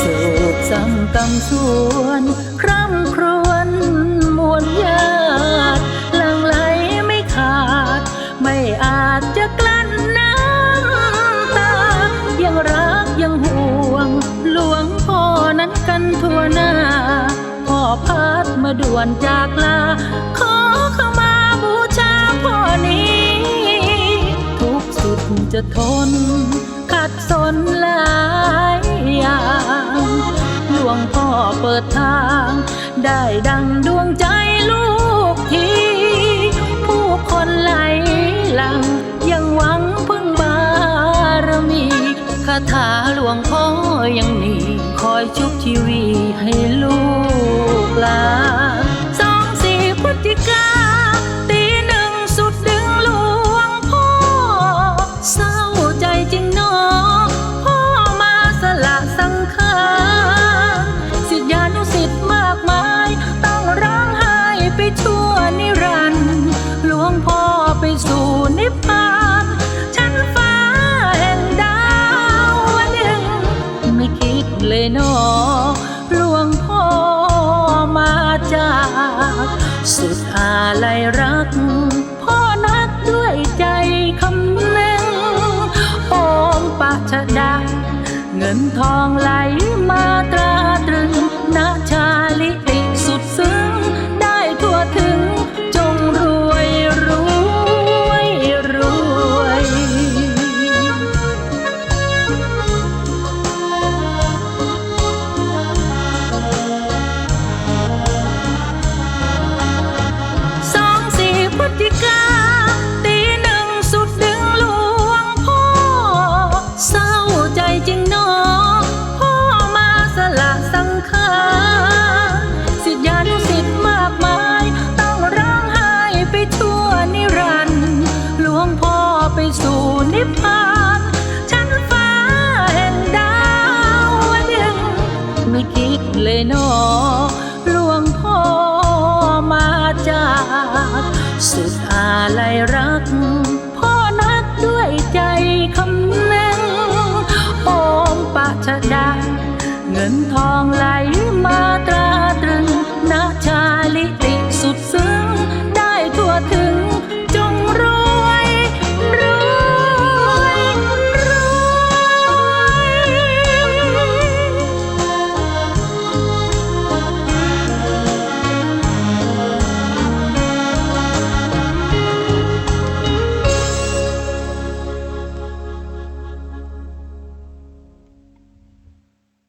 สูบซ้ำกำสวน คร่ำครวญ วลญาติหลังไหลไม่ขาด ไม่อาจจะกลั้นน้ำตา ยังรักยังห่วง หลวงพ่อนั้นกันทั่วหน้าพ่อพัดมาด่วนจากลา ขอเข้ามาบูชาพ่อนี้ ทุกสุดจะทน ขัดสนหลายอย่าง ลวงพ่อเปิดทาง ได้ดังดวงใจลูกทีผู้คนไหลหลัง ยังหวังพึ่งบารมีคาถาหลวงพ่อยังมี คอยชุบชีวีให้ ไปชั่วนิรันดร์หลวงพ่อไปสู่นิพพานชั้นฟ้าแห่งดาวดึงไม่คิดเลยนอหลวงพ่อมาจาก สุดอาลัยรัก พ่อนักด้วยใจคำนึงโอมปะชดาเงินทองไหล ไปสู่นิพพานชั้นฟ้าแห่งดาวดึงไม่คิดเลยนอหลวงพ่อมาจาก สุดอาลัยรั